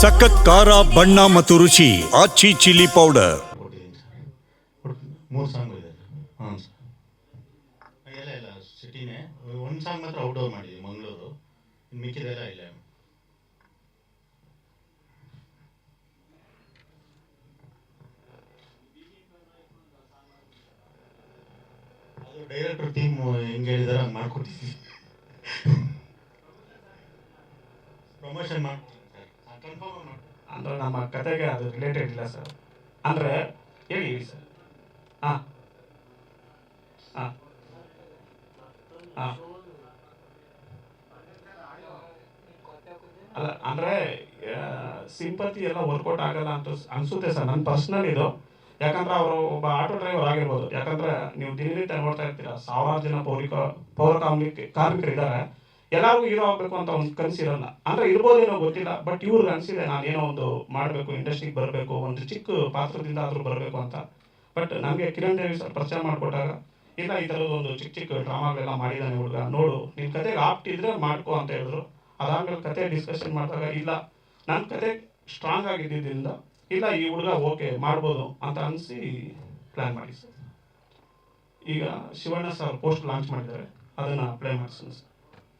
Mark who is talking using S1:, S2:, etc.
S1: ಸಖತ್ ಖಾರ, ಬಣ್ಣ ಮತ್ತು ರುಚಿ ಆಚಿ ಚಿಲ್ಲಿ ಪೌಡರ್
S2: ಮೂರು ಸಾಂಗ್ ಇದೆ. ಹ್ಞೂ ಸರ್ ಎಲ್ಲ ಇಲ್ಲ, ಸಿಟಿನೇ. ಒಂದು ಸಾಂಗ್ ಮಾತ್ರ ಔಟ್ಡೋರ್ ಮಾಡಿದ್ವಿ ಮಂಗಳೂರು. ಮಿಕ್ಕಿದೆಲ್ಲ ಇಲ್ಲ. ಅದು ಡೈರೆಕ್ಟರ್ ಟೀಮ್ ಹೆಂಗೆ ಹೇಳಿದಾರೆ, ಹಂಗೆ ಮಾಡ್ಕೊಟ್ಟಿದ್ವಿ ಪ್ರಮೋಷನ್ ಮಾಡ್ತೀನಿ ಸರ್ ಕನ್ಫರ್ಮ್ ಮಾಡಿ
S3: ಅಂದ್ರೆ ನಮ್ಮ ಕತೆಗೆ ಅದು ರಿಲೇಟೆಡ್ ಇಲ್ಲ ಸರ್ ಅಂದ್ರೆ ಹೇಳಿ ಹೇಳಿ ಸರ್ ಹಾಂ. ಹಾಂ. ಹಾಂ. ಅಲ್ಲ ಸಿಂಪತಿ ಎಲ್ಲ ವರ್ಕೌಟ್ ಆಗಲ್ಲ ಅಂತ ಅನ್ಸುತ್ತೆ ಸರ್ ನನ್ನ ಪರ್ಸ್ನಲ್ ಇದು. ಯಾಕಂದ್ರೆ ಅವರು ಒಬ್ಬ ಆಟೋ ಡ್ರೈವರ್ ಆಗಿರ್ಬೋದು. ಯಾಕಂದ್ರೆ ನೀವು ದಿನನಿತ್ಯ ನೋಡ್ತಾ ಇರ್ತೀರ, ಸಾವಿರಾರು ಜನ ಪೌರಿಕ ಪೌರ ಕಾರ್ಮಿಕ ಕಾರ್ಮಿಕರಿದ್ದಾರೆ. ಎಲ್ಲರಿಗೂ ಹೀರೋ ಆಗಬೇಕು ಅಂತ ಒಂದು ಕನಸಿರಲ್ಲ. ಅಂದ್ರೆ ಇರ್ಬೋದೇನೋ ಗೊತ್ತಿಲ್ಲ ಬಟ್ ಇವ್ರಿಗೆ ಅನಿಸಿದೆ ಏನೋ ಒಂದು ಮಾಡಬೇಕು ಇಂಡಸ್ಟ್ರಿಗೆ ಬರಬೇಕು, ಒಂದು ಚಿಕ್ಕ ಪಾತ್ರದಿಂದ ಆದರೂ ಬರಬೇಕು ಅಂತ. ಬಟ್ ನನಗೆ ಕಿರಣ್ ದೇವಿ ಸರ್ ಪರಿಚಯ ಮಾಡಿಕೊಟ್ಟಾಗ, ಇಲ್ಲ ಈ ಥರದ್ದು ಒಂದು ಚಿಕ್ಕ ಚಿಕ್ಕ ಡ್ರಾಮಾಗಳೆಲ್ಲ ಮಾಡಿದ್ದಾನೆ ಹುಡುಗ, ನೋಡು ನಿನ್ನ ಕತೆಗೆ ಆಪ್ಟ್ ಇದ್ರೆ ಮಾಡ್ಕೊ ಅಂತ ಹೇಳಿದ್ರು. ಅದಾದ್ಮೇಲೆ ಕತೆ ಡಿಸ್ಕಷನ್ ಮಾಡಿದಾಗ, ಇಲ್ಲ ನನ್ನ ಕತೆ ಸ್ಟ್ರಾಂಗ್ ಆಗಿದ್ದರಿಂದ ಇಲ್ಲ, ಈ ಹುಡುಗ ಓಕೆ ಮಾಡ್ಬೋದು ಅಂತ ಅನಿಸಿ ಪ್ಲ್ಯಾನ್ ಮಾಡಿ ಸರ್ ಈಗ ಶಿವಣ್ಣ ಸರ್ ಪೋಸ್ಟ್ ಲಾಂಚ್ ಮಾಡಿದ್ದಾರೆ, ಅದನ್ನು ಅಪ್ಲೈ ಮಾಡಿಸ್ತೀನಿ ಸರ್.